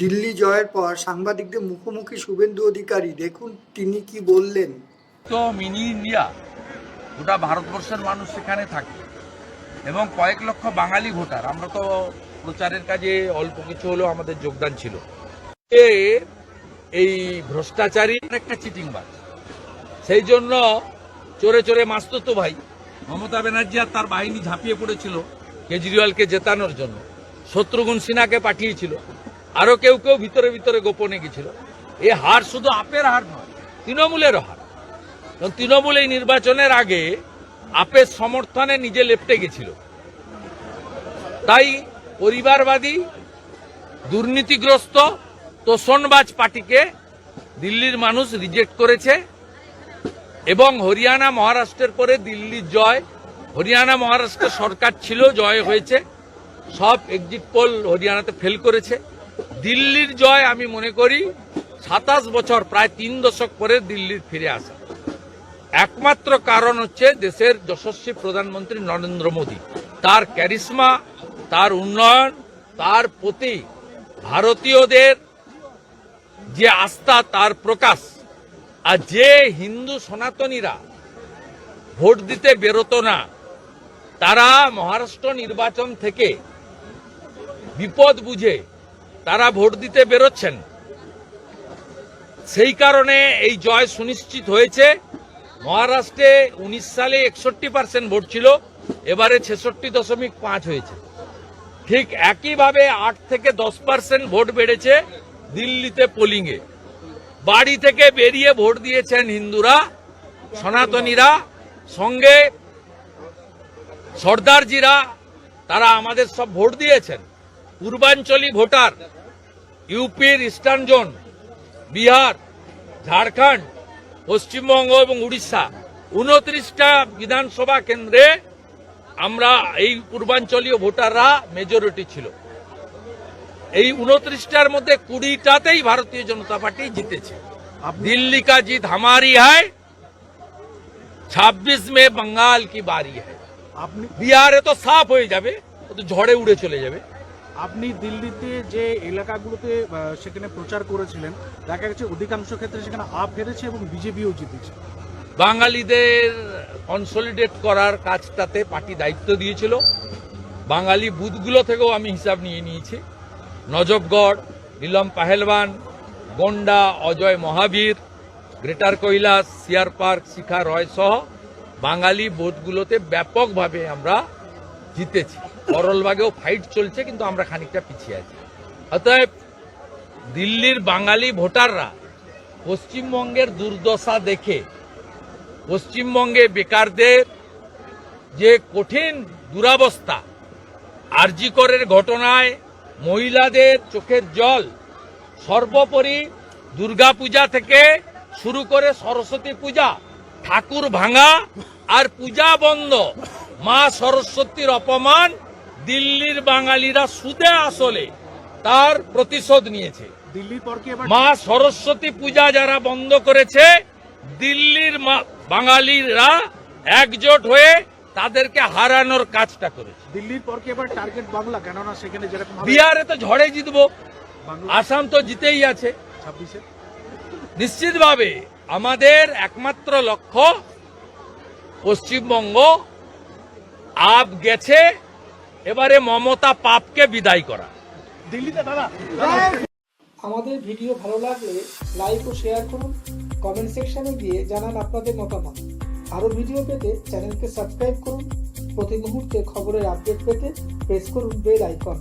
দিল্লি জয়ের পর সাংবাদিকদের মুখোমুখি শুভেন্দু অধিকারী, দেখুন তিনি কি বললেন। তো মিনি ইন্ডিয়া, গোটা ভারতবর্ষের মানুষ সেখানে থাকে এবং কয়েক লক্ষ বাঙালি ভোটার। আমরা তো প্রচারের কাজে অল্প কিছু হলেও আমাদের যোগদান ছিল। এই ভ্রষ্টাচারী একটা চিটিংবাজ। সেই জন্য চোরে চোরে মাসতো তো ভাই, মমতা ব্যানার্জি আর তার বাহিনী ঝাঁপিয়ে পড়েছিল কেজরিওয়ালকে জেতানোর জন্য। শত্রুঘ্ন সিনহাকে পাঠিয়েছিল। আরও কেউ কেউ ভিতরে ভিতরে গোপনে গেছিল। এ হার শুধু আপের হার নয় তৃণমূলের হার। কারণ তৃণমূল এই নির্বাচনের আগে আপের সমর্থনে নিজে লেপটে গেছিল। তাই পরিবারবাদী, দুর্নীতিগ্রস্ত, তোষণবাজ পার্টিকে দিল্লির মানুষ রিজেক্ট করেছে এবং হরিয়ানা মহারাষ্ট্রের পরে দিল্লির জয়, হরিয়ানা মহারাষ্ট্র সরকার ছিল, জয় হয়েছে। সব এক্সিট পোল হরিয়ানাতে ফেল করেছে। দিল্লির জয় আমি মনে করি সাতাশ বছর, প্রায় তিন দশক পরে দিল্লির ফিরে আসা। একমাত্র কারণ হচ্ছে দেশের যশস্বী প্রধানমন্ত্রী নরেন্দ্র মোদী। তার ক্যারিসমা তার উন্নয়ন, তার প্রতি ভারতীয়দের যে আস্থা, তার প্রকাশ। আর যে হিন্দু সনাতনীরা ভোট দিতে বেরোতো না, তারা মহারাষ্ট্র নির্বাচন থেকে বিপদ বুঝে তারা ভোট দিতে বেরোচ্ছেন। সেই কারণে এই জয় সুনিশ্চিত হয়েছে। মহারাষ্ট্রে উনিশ সালে একষট্টি পার্সেন্ট ভোট ছিল, এবারে ছেষট্টি দশমিক পাঁচ হয়েছে। ঠিক একইভাবে আট থেকে দশ পার্সেন্ট ভোট বেড়েছে দিল্লিতে পোলিংয়ে বাড়ি থেকে বেরিয়ে ভোট দিয়েছেন হিন্দুরা, সনাতনীরা, সঙ্গে সর্দারজিরা, তারা আমাদের সব ভোট দিয়েছেন। পূর্বাঞ্চলী ভোটার ইউপির ইস্টার্ন জোন বিহার ঝাড়খণ্ড পশ্চিমবঙ্গ এবং উড়িষ্যা। উনত্রিশটা বিধানসভা কেন্দ্রে আমরা এই পূর্বাঞ্চলীয় ভোটাররা মেজরিটি ছিল। এই উনত্রিশটার মধ্যে কুড়িটাতেই ভারতীয় জনতা পার্টি জিতেছে। দিল্লি কা জিত হামারি হয় ছাব্বিশ মে বঙ্গাল কি বারি হয়। বিহারে তো সাফ হয়ে যাবে ও তো ঝড়ে উড়ে চলে যাবে। আপনি দিল্লিতে যে এলাকাগুলোতে সেখানে প্রচার করেছিলেন, দেখা গেছে অধিকাংশ ক্ষেত্রে সেখানে আপ হেরেছে এবং বিজেপিও জিতেছে। বাঙালিদের কনসলিডেট করার কাজটাতে পার্টি দায়িত্ব দিয়েছিল। বাঙালি বুথগুলো থেকেও আমি হিসাব নিয়ে নিয়েছি। Najafgarh Neelam Pahelwan, Gonda, Ajay Mahavir, greater Kailash, C R park, Shikha Roy সহ বাঙালি বুথগুলোতে ব্যাপকভাবে আমরা জিতেছি। করলবাগেও ফাইট চলছে, কিন্তু আমরা খানিকটা পিছিয়ে আছি। অতএব দিল্লির বাঙালি ভোটাররা পশ্চিমবঙ্গের দুর্দশা দেখে, পশ্চিমবঙ্গে বেকারদের যে কঠিন দুরাবস্থা আরজিকরের ঘটনায় মহিলাদের চোখের জল, সর্বোপরি দুর্গাপূজা থেকে শুরু করে সরস্বতী পূজা, ঠাকুর ভাঙা আর পূজা বন্ধ। মা সরস্বতীর অপমান দিল্লির বাঙালিরা সুদে আসলে তার প্রতিশোধ নিয়েছে। মা সরস্বতী পূজা যারা বন্ধ করেছে দিল্লির বাঙালিরা একজোট হয়ে তাদেরকে হারানোর কাজটা করেছে। দিল্লির পর কি এবার টার্গেট বাংলা? কেননা সেখানে যেরকম বিহারে তো ঝড়ে জিতবো আসাম তো জিতেই আছে। ছাব্বিশে? নিশ্চিতভাবে আমাদের একমাত্র লক্ষ্য পশ্চিমবঙ্গ আপ গেছে এবারে মমতা পাপকে বিদায় করা। দিল্লিতে দাদা আমাদের ভিডিও ভালো লাগলে লাইক ও শেয়ার করুন কমেন্ট সেকশনে গিয়ে জানান আপনাদের মতামত। আরও ভিডিও পেতে চ্যানেলকে সাবস্ক্রাইব করুন প্রতি মুহূর্তে খবরের আপডেট পেতে প্রেস করুন বেল আইকন